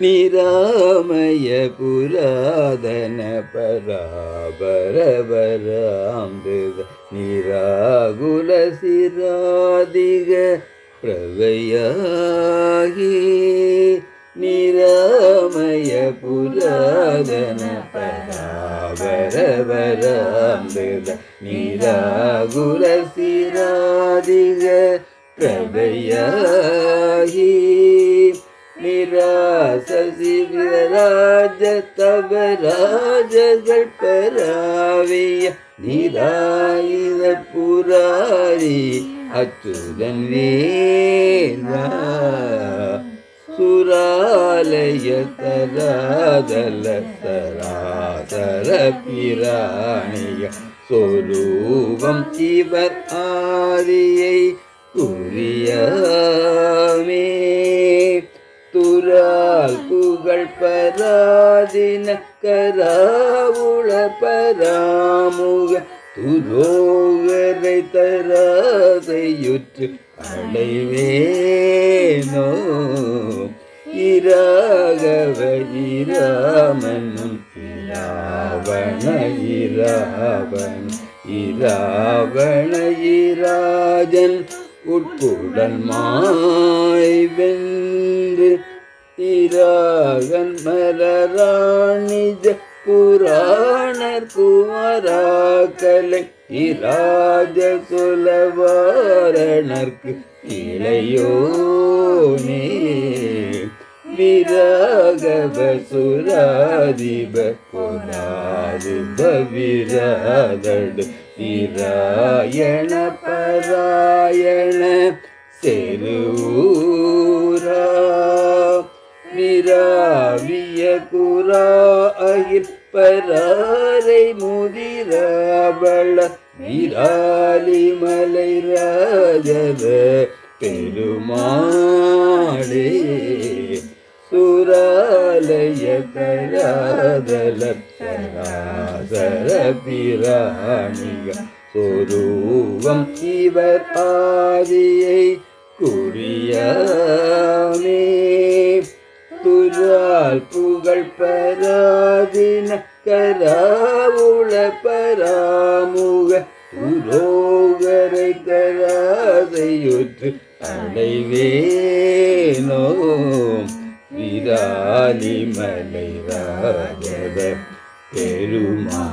நிராமய புராதன பராபரபராம்பித நிராகுல சிராதிக பிரவையாகி நிராமய புராதன பராபரபராம்பித நிராகுல சிராதிக பிரவையாகி நிராசசிவராஜ தவ ராஜகள் பராவிய நீராயுத புராரி அச்சுதன் வேதா சுராலய தராதல சராதர பிராணிய சொரூபம் இவர் ஆரியை புரியாமே துரால் புகழ் பராதின கராவுள பராமுக துரோகரை தராதையுற்று அடைவேனோ? இராகவ இராமனும் இராவண இராவன் இராவண இராஜன் உட்குடல் மாய் வென்று இராகன் மலராணிஜ புராணர் குமராக்கலை இராஜ சுலவாரணர்க்கு இளையோனே. விராகவ சுராதிப புராதிப விராதடு விராயண பராயண செருவூரா விராவிய குரா அகில் பராரை முதிராவள விராலி மலை ராஜத பெருமாளே சுராலய தராதல சராசர பிராணிக சொரூபம் இவர் ஆதியை குறியாமே. துரால் புகழ் பராதின கராவுள பராமுக துரோகரை தராதையுற்று அடைவே ആലിമലൈ പെരുമാളേ